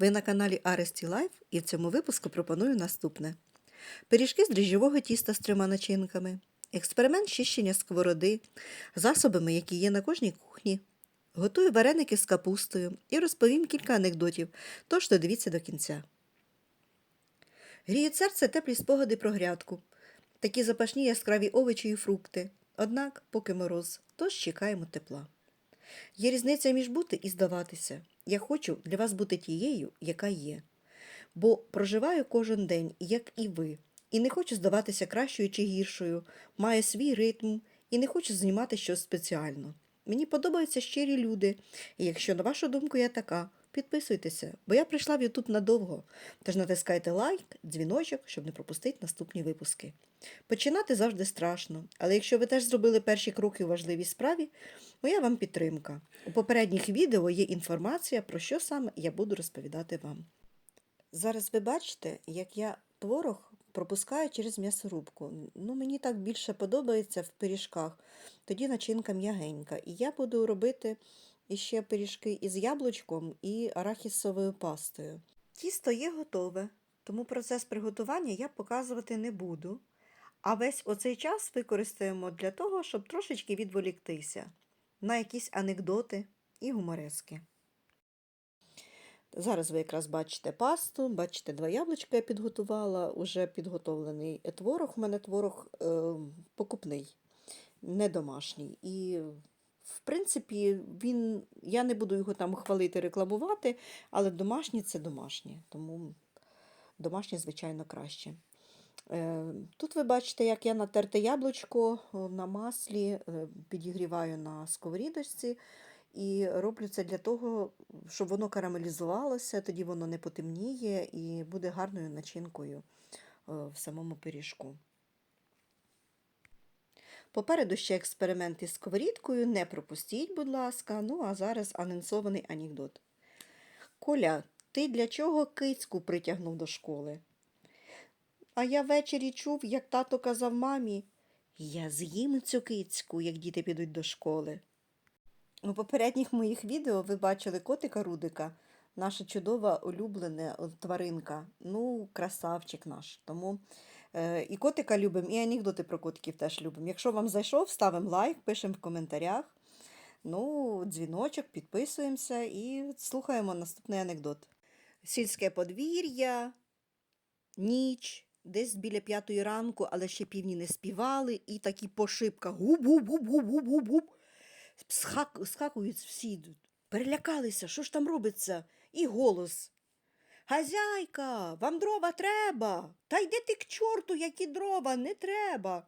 Ви на каналі Aresty Life і в цьому випуску пропоную наступне: пиріжки з дріжджового тіста з трьома начинками, експеримент чищення сковороди, засобами, які є на кожній кухні. Готую вареники з капустою і розповім кілька анекдотів, тож додивіться до кінця. Гріють серце теплі спогади про грядку, такі запашні яскраві овочі і фрукти. Однак, поки мороз, тож чекаємо тепла. Є різниця між бути і здаватися. Я хочу для вас бути тією, яка є. Бо проживаю кожен день, як і ви, і не хочу здаватися кращою чи гіршою, маю свій ритм і не хочу знімати щось спеціально. Мені подобаються щирі люди, і якщо, на вашу думку, я така, підписуйтеся, бо я прийшла в Ютуб надовго. Тож натискайте лайк, дзвіночок, щоб не пропустити наступні випуски. Починати завжди страшно, але якщо ви теж зробили перші кроки у важливій справі, моя вам підтримка. У попередніх відео є інформація, про що саме я буду розповідати вам. Зараз ви бачите, як я творог пропускаю через м'ясорубку. Ну, мені так більше подобається в пиріжках. Тоді начинка м'ягенька. І я буду робити іще пиріжки із яблучком і арахісовою пастою. Тісто є готове, тому процес приготування я показувати не буду. А весь оцей час використаємо для того, щоб трошечки відволіктися на якісь анекдоти і гуморески. Зараз ви якраз бачите пасту, бачите, два яблучка я підготувала, уже підготовлений творог. У мене творог е, покупний, не домашній. І, в принципі, він, я не буду його там хвалити, рекламувати, але домашній це домашнє, тому домашнє, звичайно, краще. Е, Тут ви бачите, як я натерте яблучко на маслі, е, підігріваю на сковорідочці. І роблю це для того, щоб воно карамелізувалося, тоді воно не потемніє і буде гарною начинкою е, в самому пиріжку. Попереду ще експеримент із сковорідкою, не пропустіть, будь ласка. Ну, а зараз анонсований анекдот. Коля, ти для чого кицьку притягнув до школи? А я ввечері чув, як тато казав мамі, я з'їм цю кицьку, як діти підуть до школи. У попередніх моїх відео ви бачили котика Рудика, наша чудова улюблена тваринка. Ну, красавчик наш. Тому і котика любимо, і анекдоти про котиків теж любимо. Якщо вам зайшов, ставимо лайк, пишемо в коментарях. Ну, дзвіночок, підписуємося і слухаємо наступний анекдот. Сільське подвір'я, ніч, десь біля п'ятої ранку, але ще півні не співали, і такі по шибках губ-губ-губ-губ-губ-губ. Схак, скакують всі, перелякалися, що ж там робиться? І голос. Газяйка, вам дрова треба. Та йди ти к чорту, які дрова, не треба.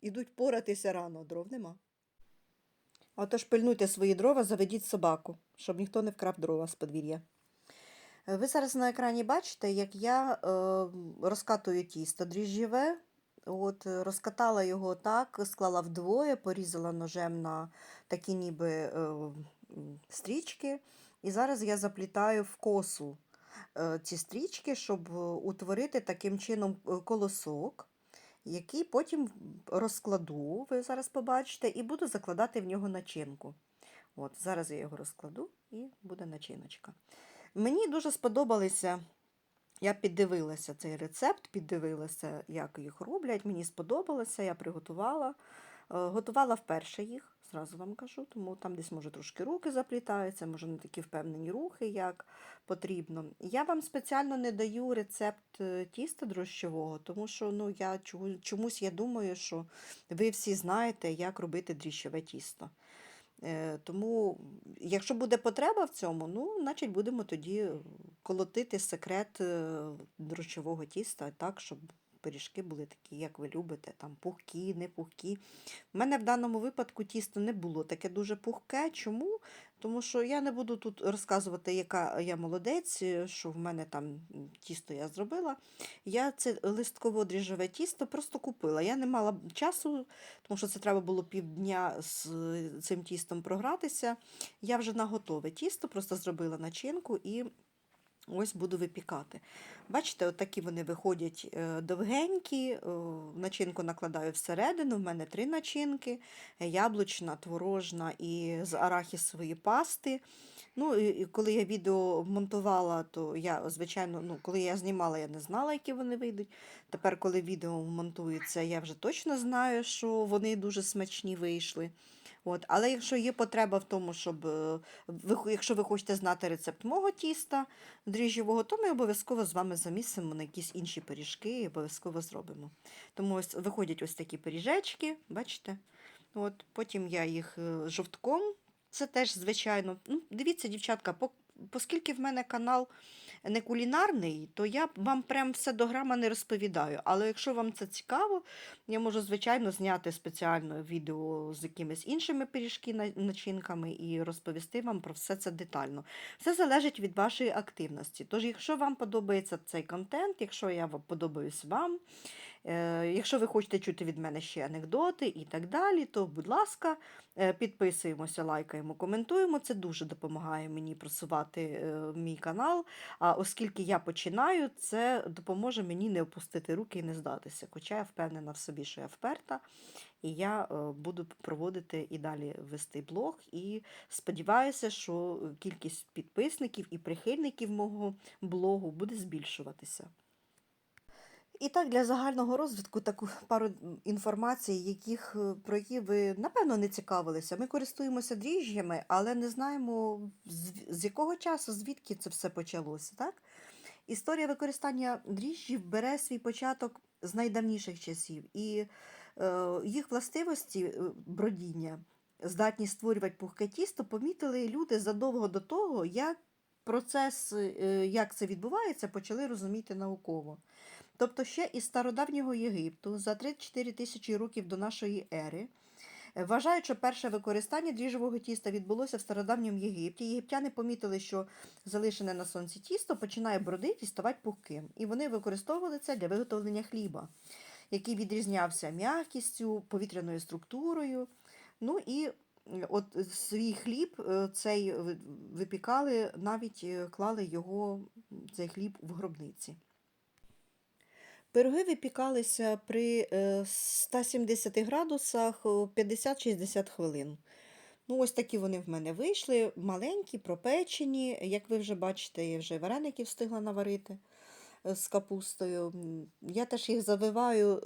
Ідуть поратися рано, дров нема. Отож пильнуйте свої дрова, заведіть собаку, щоб ніхто не вкрав дрова з подвір'я. Ви зараз на екрані бачите, як я е, розкатую тісто дріжджєве. От, розкатала його так, склала вдвоє, порізала ножем на такі ніби е, стрічки. І зараз я заплітаю в косу е, ці стрічки, щоб е, утворити таким чином е, колосок, який потім розкладу, ви зараз побачите, і буду закладати в нього начинку. От, зараз я його розкладу і буде начиночка. Мені дуже сподобалися. Я піддивилася цей рецепт, піддивилася, як їх роблять. Мені сподобалося, я приготувала. Готувала вперше їх, зразу вам кажу, тому там десь, може, трошки руки заплітаються, може, не такі впевнені рухи, як потрібно. Я вам спеціально не даю рецепт е, тіста дрожчового, тому що ну, я чомусь я думаю, що ви всі знаєте, як робити дріжджове тісто. Е, Тому, якщо буде потреба в цьому, ну, значить будемо тоді колотити секрет е, дрожжового тіста так, щоб пиріжки були такі, як ви любите, там пухкі, не пухкі. У мене в даному випадку тісто не було таке дуже пухке. Чому? Тому що я не буду тут розказувати, яка я молодець, е, що в мене там тісто я зробила. Я це листково дріжджове тісто просто купила. Я не мала часу, тому що це треба було півдня з цим тістом програтися. Я вже на готове тісто, просто зробила начинку і Ось буду випікати. Бачите, от такі вони виходять е, довгенькі, е, начинку накладаю всередину, в мене три начинки: яблучна, творожна і з арахісової пасти. Ну, і, коли я відео монтувала, то я, звичайно, ну, коли я знімала, я не знала, які вони вийдуть. Тепер, коли відео монтується, я вже точно знаю, що вони дуже смачні вийшли. От. Але якщо є потреба в тому, щоб е, якщо ви хочете знати рецепт мого тіста дріжджового, то ми обов'язково з вами замісимо на якісь інші пиріжки і обов'язково зробимо. Тому ось виходять ось такі пиріжечки, бачите? От, потім я їх е, жовтком, це теж звичайно. Ну, дивіться, дівчатка, оскільки в мене канал не кулінарний, то я вам прям все до грама не розповідаю. Але якщо вам це цікаво, я можу, звичайно, зняти спеціально відео з якимись іншими пиріжки начинками і розповісти вам про все це детально. Все залежить від вашої активності. Тож, якщо вам подобається цей контент, якщо я подобаюсь вам, якщо ви хочете чути від мене ще анекдоти і так далі, то, будь ласка, е, підписуємося, лайкаємо, коментуємо. Це дуже допомагає мені просувати е, мій канал. А оскільки я починаю, це допоможе мені не опустити руки і не здатися. Хоча я впевнена в собі, що я вперта, і я е, буду проводити і далі вести блог. І сподіваюся, що кількість підписників і прихильників мого блогу буде збільшуватися. І так, для загального розвитку таку пару інформацій, яких, е, про які ви напевно не цікавилися. Ми користуємося дріжджами, але не знаємо, з, з якого часу, звідки це все почалося. Так? Історія використання дріжджів бере свій початок з найдавніших часів, і е, їх властивості е, бродіння, здатність створювати пухке тісто, помітили люди задовго до того, як процес, е, як це відбувається, почали розуміти науково. Тобто ще із стародавнього Єгипту за 3-4 тисячі років до нашої ери. е, Вважають, що перше використання дріжджового тіста відбулося в стародавньому Єгипті. Єгиптяни помітили, що залишене на сонці тісто починає бродити і ставати пухким. І вони використовували це для виготовлення хліба, який відрізнявся м'якістю, повітряною структурою. Ну і е, от свій хліб е, цей випікали, навіть е, клали його, цей хліб в гробниці. Пироги випікалися при е, 170 градусах е, 50-60 хвилин. Ну, ось такі вони в мене вийшли, маленькі, пропечені. Як ви вже бачите, я вже вареники встигла наварити е, з капустою. Я теж їх завиваю е,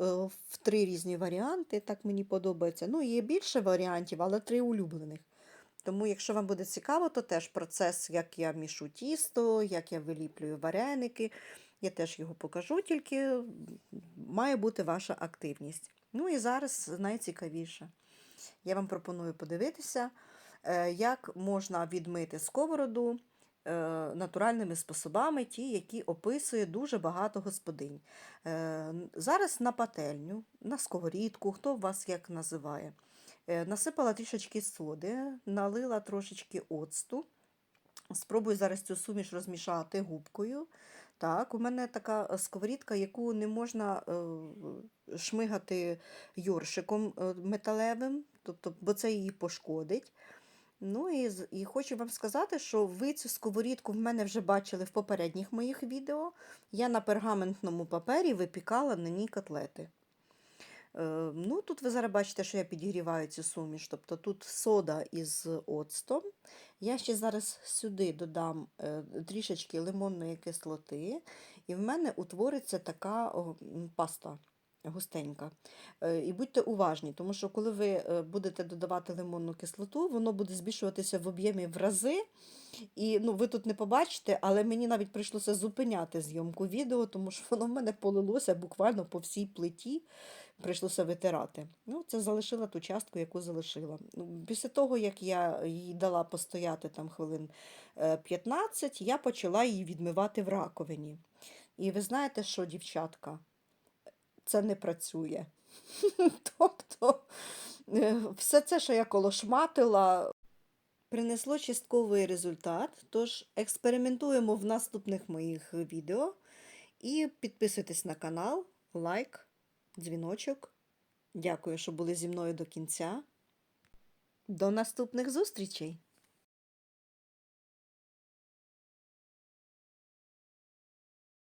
в три різні варіанти, так мені подобається. Ну, є більше варіантів, але три улюблених. Тому, якщо вам буде цікаво, то теж процес, як я мішу тісто, як я виліплюю вареники. Я теж його покажу, тільки має бути ваша активність. Ну і зараз найцікавіше. Я вам пропоную подивитися, е, як можна відмити сковороду е, натуральними способами, ті, які описує дуже багато господинь. Е, Зараз на пательню, на сковорідку, хто вас як називає. Насипала трішечки соди, налила трошечки оцту. Спробую зараз цю суміш розмішати губкою. Так, у мене така е, сковорідка, яку не можна е, шмигати йоршиком е, металевим, тобто, бо це її пошкодить. Ну і, і хочу вам сказати, що ви цю сковорідку в мене вже бачили в попередніх моїх відео. Я на пергаментному папері випікала на ній котлети. Е, Ну, тут ви зараз бачите, що я підігріваю цю суміш. Тобто тут сода із оцтом. Я ще зараз сюди додам е, трішечки лимонної кислоти, і в мене утвориться така паста густенька. Е, І будьте уважні, тому що коли ви е, будете додавати лимонну кислоту, воно буде збільшуватися в об'ємі в рази. І ну, ви тут не побачите, але мені навіть прийшлося зупиняти зйомку відео, тому що воно в мене полилося буквально по всій плиті. Прийшлося витирати. Ну, це залишила ту частку, яку залишила. Ну, Після того, як я їй дала постояти там хвилин е, 15, я почала її відмивати в раковині. І ви знаєте що, дівчатка? Це не працює. Тобто, е, все це, що я колошматила, принесло частковий результат. Тож експериментуємо в наступних моїх відео. І підписуйтесь на канал, лайк, дзвіночок. Дякую, що були зі мною до кінця. До наступних зустрічей!